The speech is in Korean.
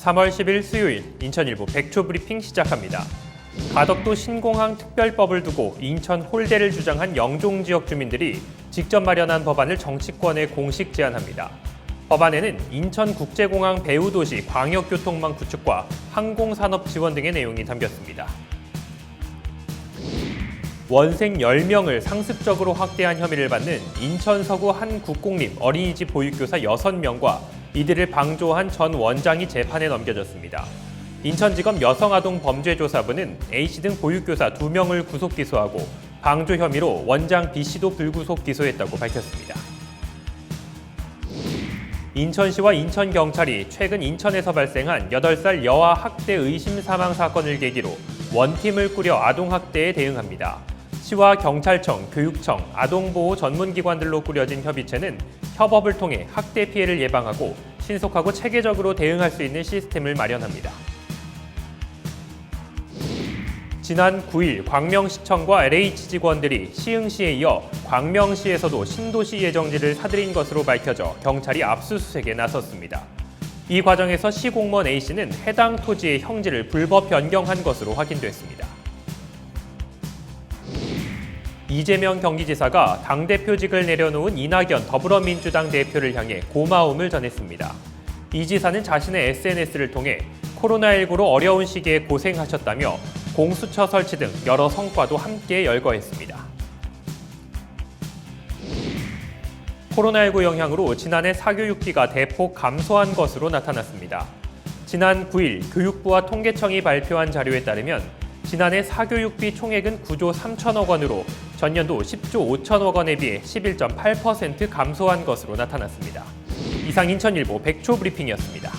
3월 10일 수요일 인천일보 백초 브리핑 시작합니다. 가덕도 신공항 특별법을 두고 인천 홀대를 주장한 영종 지역 주민들이 직접 마련한 법안을 정치권에 공식 제안합니다. 법안에는 인천국제공항 배후도시 광역교통망 구축과 항공산업 지원 등의 내용이 담겼습니다. 원생 10명을 상습적으로 확대한 혐의를 받는 인천 서구 한 국공립 어린이집 보육교사 6명과 이들을 방조한 전 원장이 재판에 넘겨졌습니다. 인천지검 여성아동범죄조사부는 A씨 등 보육교사 2명을 구속 기소하고 방조 혐의로 원장 B씨도 불구속 기소했다고 밝혔습니다. 인천시와 인천경찰이 최근 인천에서 발생한 8살 여아 학대 의심 사망 사건을 계기로 원팀을 꾸려 아동학대에 대응합니다. 시와 경찰청, 교육청, 아동보호 전문기관들로 꾸려진 협의체는 협업을 통해 학대 피해를 예방하고 신속하고 체계적으로 대응할 수 있는 시스템을 마련합니다. 지난 9일 광명시청과 LH 직원들이 시흥시에 이어 광명시에서도 신도시 예정지를 사들인 것으로 밝혀져 경찰이 압수수색에 나섰습니다. 이 과정에서 시 공무원 A씨는 해당 토지의 형지를 불법 변경한 것으로 확인됐습니다. 이재명 경기지사가 당대표직을 내려놓은 이낙연 더불어민주당 대표를 향해 고마움을 전했습니다. 이 지사는 자신의 SNS를 통해 코로나19로 어려운 시기에 고생하셨다며 공수처 설치 등 여러 성과도 함께 열거했습니다. 코로나19 영향으로 지난해 사교육비가 대폭 감소한 것으로 나타났습니다. 지난 9일 교육부와 통계청이 발표한 자료에 따르면 지난해 사교육비 총액은 9조 3천억 원으로 전년도 10조 5천억 원에 비해 11.8% 감소한 것으로 나타났습니다. 이상 인천일보 백초 브리핑이었습니다.